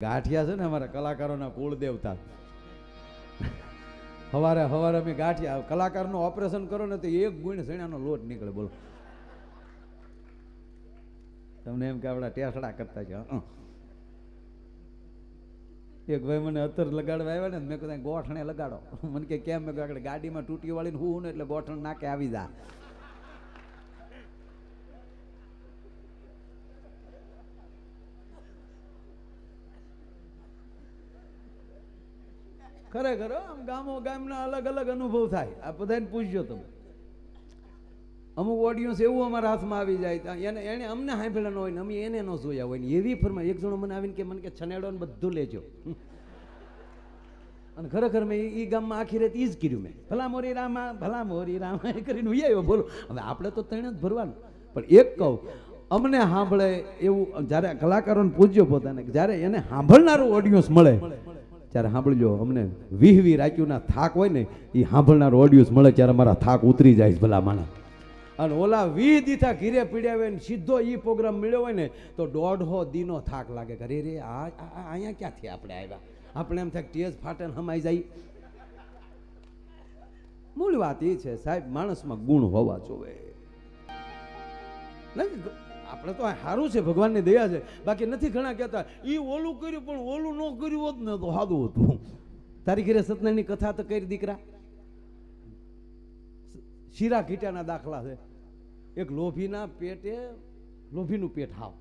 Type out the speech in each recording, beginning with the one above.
ગાંઠિયા છે ને અમારા કલાકારોના કુળ દેવતા સવારે સવારે અમે ગાંઠિયા, કલાકારનું ઓપરેશન કરો ને તો એક ગુણ સણાનો લોટ નીકળે, બોલો. તમને એમ કે આપણા ટેસડા કરતા છે એક ભાઈ મને અત્તર લગાડવા આવ્યા ને મેં કદાચ ગોઠણે લગાડો. મને કે, કેમ? મેં આપણે ગાડીમાં તૂટી વાળીને હું ને એટલે ગોઠણ નાખે આવી જા. ખરેખર આમ ગામો ગામના અલગ અલગ અનુભવ થાય. આ બધાને પૂછજો તમે. અમુક ઓડિયન્સ એવું અમારા હાથમાં આવી જાય એને એને અમને સાંભળ્યા ન હોય ને અમે એને ન જોયા હોય ને. એવી ફરમાય એક જણો મને આવીને કે, મને કે છનેડો ને બધું લેજો અને ખરેખર મેં એ ગામમાં આખી રેત એ જ કર્યું મેં. ભલા મોરી રામા ભલા મોરી રામા એ કરીને હું બોલો. હવે આપણે તો તેણે જ ભરવાનું. પણ એક કહું, અમને સાંભળે એવું, જ્યારે કલાકારોને પૂછજો પોતાને જ્યારે એને સાંભળનારું ઓડિયન્સ મળે ત્યારે સાંભળજો અમને વિહવી વીહ રાખ્યુંના થાક હોય ને એ સાંભળનાર ઓડિયન્સ મળે ત્યારે મારા થાક ઉતરી જાય છે ભલા માણસ. અને ઓલા વી દીથા ઘીરે પીડ્યા હોય ને સીધો એ પ્રોગ્રામ મળ્યો હોય ને તો દોઢો દીનો થાક લાગે કે અરે રે આ અહીંયા ક્યાંથી આપણે આવ્યા? આપણે એમ થાય ટેજ ફાટે હમાઈ જાય. મૂળ વાત એ છે સાહેબ માણસમાં ગુણ હોવા નહીં, આપણે તો સારું છે, ભગવાનની દયા છે. બાકી નથી ઘણા કહેતા એ ઓલું કર્યું, પણ ઓલું ન કર્યું હોત ને તો સાદું હતું. તારી ઘરે સત્યનારાયણની કથા તો કરી દીકરા? શીરા ઘીટાના દાખલા છે. એક લોભીના પેટે, લોભીનું પેટ હાવ.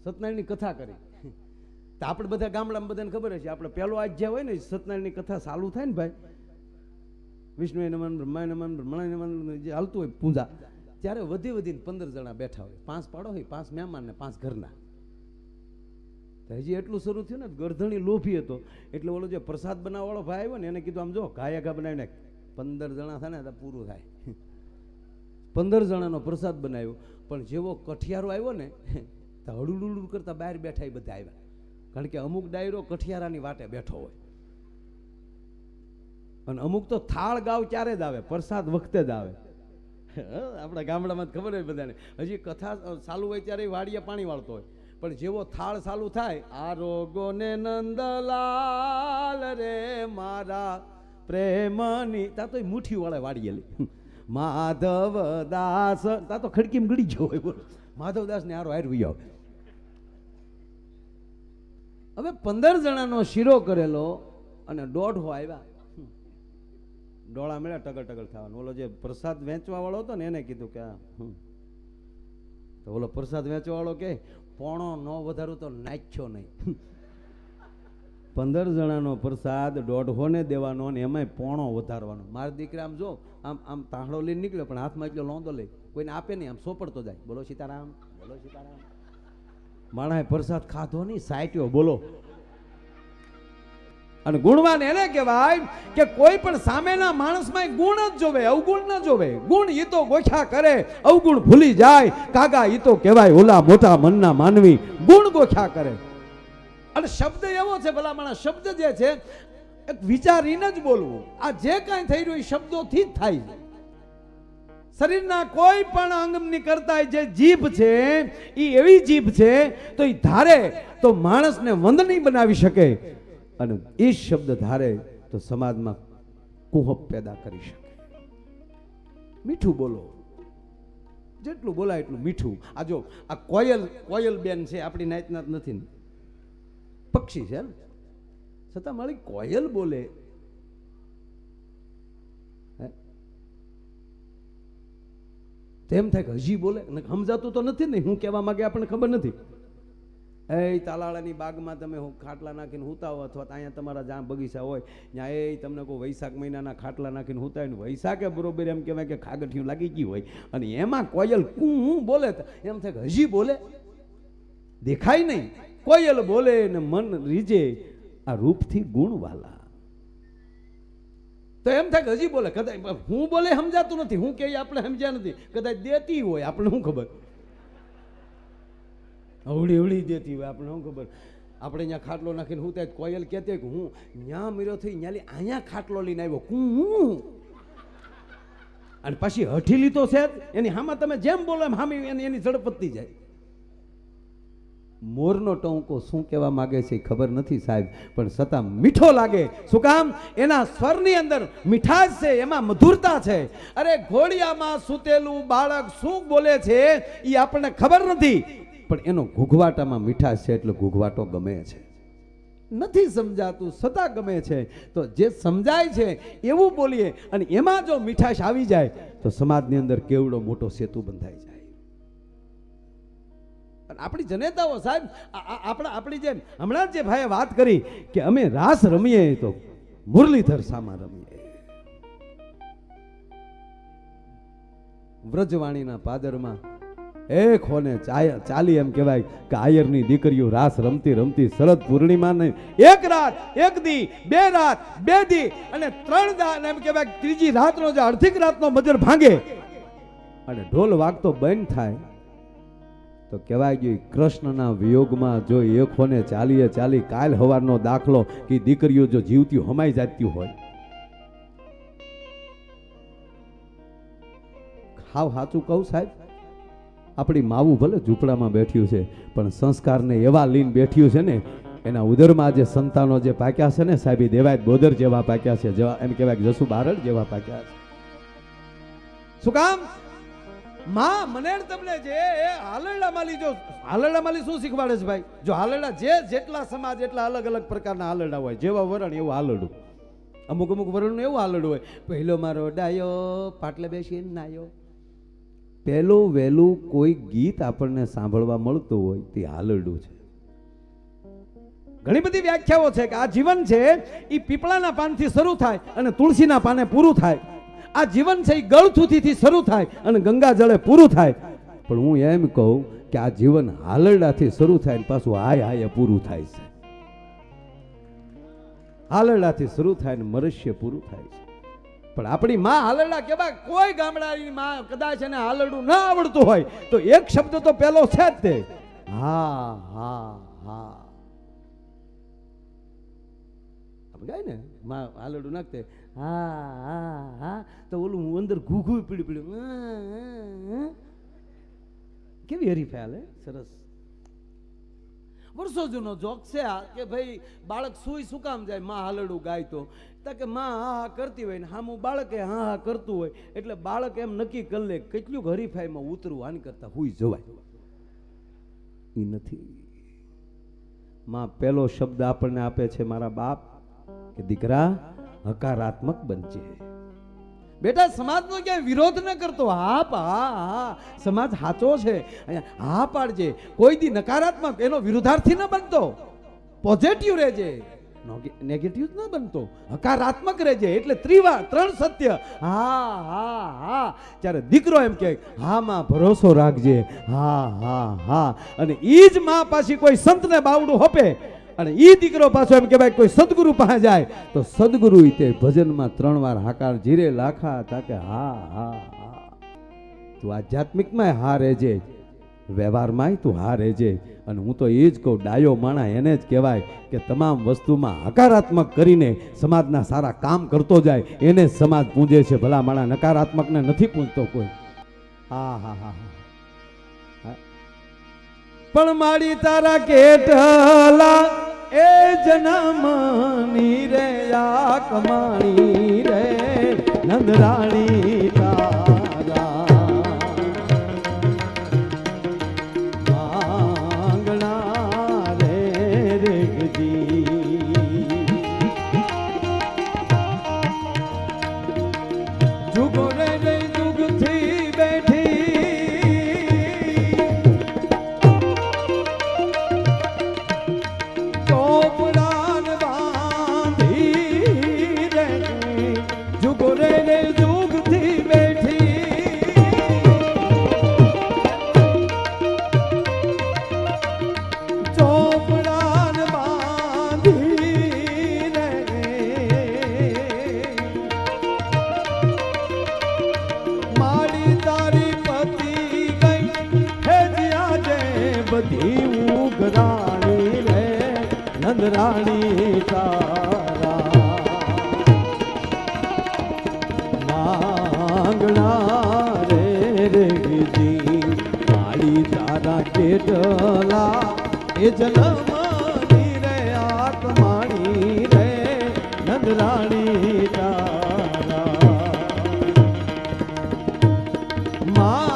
સત્યનારાયણની કથા કરી. તો આપણે બધા ગામડામાં બધાને ખબર હશે, આપણે પહેલો આજ્યા હોય ને સત્યનારાયણની કથા ચાલુ થાય ને ભાઈ. વિષ્ણુ નમન બ્રહ્માય નમન બ્રહ્મણાય નમન જે હાલતું હોય પૂજા. ત્યારે વધી વધીને પંદર જણા બેઠા હોય. પાંચ પાડો હોય, પાંચ મહેમાન ને પાંચ ઘરના. તો હજી એટલું શરૂ થયું ને ગરધણી લોભી હતો. એટલે ઓલો જે પ્રસાદ બનાવવાળો ભાઈ આવ્યો ને, એને કીધું, આમ જો ઘાયા ઘા બનાવીને પંદર જણા થાય ને, તો પૂરું થાય. પંદર જણાનો પ્રસાદ બનાવ્યો. પણ જેવો કઠિયારો આવ્યો ને, તો હળુડુડું કરતા બહાર બેઠા એ બધા આવ્યા. કારણ કે અમુક ડાયરો કઠિયારાની વાટે બેઠો હોય. અને અમુક તો થાળ ગાવ ક્યારે જ આવે, પ્રસાદ વખતે જ આવે. આપણા ગામડામાં ખબર હોય બધાને. હજી કથા ચાલુ હોય ત્યારે વાડિયા પાણી વાળતો હોય. પણ જેવો થાળ ચાલુ થાય, આ રોગોને નંદલાલ રે મારા પ્રેમની. તા તો ઈ મુઠ્ઠી વાળે માધવ દાસ તા તો ખડકી ગળી ગયો હોય બોલો. માધવ દાસ ને હારો આવે. હવે પંદર જણાનો શીરો કરેલો અને દોઢ આવ્યા. ડોળા મળ્યા ટગર ટગર થવાનું. ઓલો જે પ્રસાદ વેચવાવાળો હતો ને એને કીધું કે તો ઓલો પ્રસાદ વેચવાવાળો કે, પોણો ન વધારું તો નાખ્યો નહીં. પંદર જણાનો પ્રસાદ દોઢો ને દેવાનો ને એમાંય પોણો વધારવાનો. મારા દીકરા આમ જો, આમ આમ તાંહડો લઈને નીકળ્યો, પણ હાથમાં એટલો લોંદો લઈ. કોઈને આપે નહીં, આમ સોપડતો જાય. બોલો સીતારામ બોલો સીતારામ. માણાએ પ્રસાદ ખાધો નહીં સાટ્યો બોલો. અને ગુણવાન એને કહેવાય કે કોઈ પણ સામેના માણસમાં ગુણ જ જોવે, અવગુણ ન જોવે. ગુણ ઈ તો ગોખ્યા કરે, અવગુણ ભૂલી જાય. કાગા ઈ તો કહેવાય ઓલા મોટા મનના માનવી ગુણ ગોખ્યા કરે. અને શબ્દ એવો છે ભલા માણસ શબ્દ જે છે, એક વિચારીને જ બોલવું. આ જે કાંઈ થઈ રહ્યું, એ શબ્દોથી જ થાય છે. શરીરના કોઈ પણ અંગની કરતા જે જીભ છે એ એવી જીભ છે, તો એ ધારે તો માણસને વંદની બનાવી શકે. અને એ શબ્દ ધારે તો સમાજમાં કુહપ પેદા કરી શકે. મીઠું બોલો. જેટલું બોલાય એટલું મીઠું. આ જો, આ કોયલ કોયલ બેન છે, આપણી નાતના નથી પક્ષી છે ને છતાં મારી કોયલ બોલે. તેમ થાય કે હજી બોલે. સમજાતું તો નથી ને? હું કહેવા માંગે આપણને ખબર નથી. એ તાલાળાની બાગમાં તમે ખાટલા નાખીને હુતા હો અથવા અહીંયા તમારા જ્યાં બગીચા હોય, ત્યાં એ તમને કોઈ વૈશાખ મહિનાના ખાટલા નાખીને હુતા હોય ને વૈશાખે બરોબર એમ કહેવાય કે ખાગઠિયું લાગી ગયું હોય. અને એમાં કોયલ કું હું બોલે એમ થાય હજી બોલે? દેખાય નહીં. કોયલ બોલે ને મન રીજે. આ રૂપથી ગુણવાલા. તો એમ થાય કે હજી બોલે. કદાચ હું બોલે સમજાતું નથી. હું કે આપણે સમજ્યા નથી. કદાચ દેતી હોય. આપણે શું ખબર? અવળી અવળી દેતી હોય આપણે શું ખબર. આપણે અહીંયા ખાટલો નાખીને હું ત્યાં કોયલ કહેતી કે હું ન્યા મર્યો થઈ, ન્યાલી અહીંયા ખાટલો લઈને આવ્યો. હું? અને પછી હઠી લીધો છે એની હામાં તમે જેમ બોલો એમ હામી એની એની ઝડપ વધતી જાય. મોરનો ટોંકો શું કહેવા માગે છે ખબર નથી સાહેબ, પણ છતાં મીઠો લાગે. શું કામ? એના સ્વરની અંદર મીઠાશ છે, એમાં મધુરતા છે. અરે ઘોડિયામાં સૂતેલું બાળક શું બોલે છે એ આપણને ખબર નથી. પણ એનો ઘૂઘવાટામાં મીઠાશ છે એટલે ઘૂઘવાટો ગમે છે. નથી સમજાતું છતાં ગમે છે. તો જે સમજાય છે, એવું બોલીએ અને એમાં જો મીઠાશ આવી જાય, તો સમાજની અંદર કેવડો મોટો સેતુ બંધાઈ જાય. આપણી જનેતાઓ સાહેબ આપણા, આપણી જેમ, હમણાં જે ભાઈએ વાત કરી કે અમે રાસ રમીએ તો મુરલીધર સામા રમીએ. વ્રજવાણીના પાદરમાં એક ખોને ચાલી એમ કહેવાય કે આયરની દીકરીઓ રાસ રમતી રમતી શરદ પૂર્ણિમાને એક રાત, એક દી, બે રાત, બે દી અને ત્રણ દાન એમ કહેવાય ત્રીજી રાતનો જે અડધીક રાતનો મજર ભાંગે. અને ઢોલ વાગતો બંધ થાય. તો કહેવાય ગયું કૃષ્ણના વિયોગમાં જો એકોને ચાલીએ ચાલી કાલ હવારનો દાખલો કે દીકરીઓ જો જીવતી હમાઈ જાતી હોય. હાવ સાચું કહું સાહેબ? આપણી માવું ભલે ઝૂંપડામાં બેઠ્યું છે, પણ સંસ્કારને એવા લીન બેઠ્યું છે ને, એના ઉદરમાં જે સંતાનો જે પાક્યા છે ને સાહેબ દેવાય બોદર જેવા પાક્યા છે, જેવા એમ કહેવાય જસુ બારડ જેવા પાક્યા છે. શું કામ? માં, મને તમને જે એ હાલરડા માલી જો, હાલરડા માલી શું શીખવાડે છે ભાઈ? જો હાલરડા જે જેટલા સમાજ એટલા અલગ અલગ પ્રકારના હાલરડા હોય, જેવા વરણ એવું હાલરડું. અમુક અમુક વરણનું એવું હાલરડું હોય. પહેલો મારો ડાયો, પાટલે બેસીને નાયો. પહેલું વહેલું કોઈ ગીત આપણને સાંભળવા મળતું હોય તે હાલરડું છે. ઘણી બધી વ્યાખ્યાઓ છે કે આ જીવન છે એ પીપળાના પાનથી શરૂ થાય અને તુલસીના પાને પૂરું થાય. આ જીવન છે એ ગળથુથીથી શરૂ થાય અને ગંગા જળે પૂરું થાય. પણ હું એમ કહું કે આ જીવન હાલરડાથી શરૂ થાય ને પાછું હાય હાય પૂરું થાય છે. હાલરડાથી શરૂ થાય ને મરસ્ય પૂરું થાય છે. પણ આપણી માં હાલરડા કેવા કોઈ ગામડાની માં કદાચ એને હાલરડું ન આવડતું હોય, તો એક શબ્દ તો પેલો છે જ તે. હા હા હા. ગાય ને, માં હાલરડું નાખતે. હા હા હા. તો ઓલું હું અંદર ઘૂઘું પીડ્યું પીડ્યું કેવી હરીફાઈ હાલે? સરસ. વર્ષો જૂનો જોક છે આ, કે ભાઈ બાળક સુઈ શું કામ જાય? માં હાલડું ગાય તો. તા કે માં હા હા કરતી હોય ને હામું બાળકે હા હા કરતું હોય. એટલે બાળક એમ નક્કી કરી લે, કેટલું હરીફાઈમાં ઉતરવું આની કરતા હુઈ જવાય. એ નથી. માં પહેલો શબ્દ આપણને આપે છે મારા બાપ કે દીકરા, હકારાત્મક બનજે. બેટા, સમાજનો ક્યાંય વિરોધ ન કરતો. હા પા હા સમાજ સાચો છે. હા પાડજે. કોઈ દી નકારાત્મક, એનો વિરુદ્ધાર્થી ન બનતો. પોઝિટિવ રહેજે. નેગેટિવ ના બનતો. હકારાત્મક રહેજે, એટલે ત્રિવાર ત્રણ સત્ય. હા હા હા. ત્યારે દીકરો એમ કે હા માં, ભરોસો રાખજે. હા હા હા. અને ઈ જ માં પાછી કોઈ સંતને બાવડું હોપે. અને ઈ દીકરો પાછો એમ કહેવાય, કોઈ સદગુરુ પાસે જાય. તો સદગુરુ તે ભજનમાં ત્રણ વાર હાકાર જીરે લાખા તાકે હા હા હા. તું આધ્યાત્મિકમાં હા રહેજે. વ્યવહારમાંય તું હારે જે અને હું તો એ જ કહું, ડાયો માણા એને જ કહેવાય કે તમામ વસ્તુમાં હકારાત્મક કરીને સમાજના સારા કામ કરતો જાય, એને જ સમાજ પૂજે છે. ભલા માણા નકારાત્મકને નથી પૂજતો કોઈ. હા હા હા હા. પણ મારી તારા કેટલા એ જનમની રે, આ કમાણી રે, નંદરાણી કેટલા. એ જન્મની રે આત્માની રે નંદરાણી તારા. માંગણા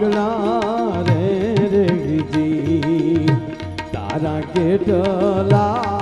માંગણા રે રે જી તારા કેટલા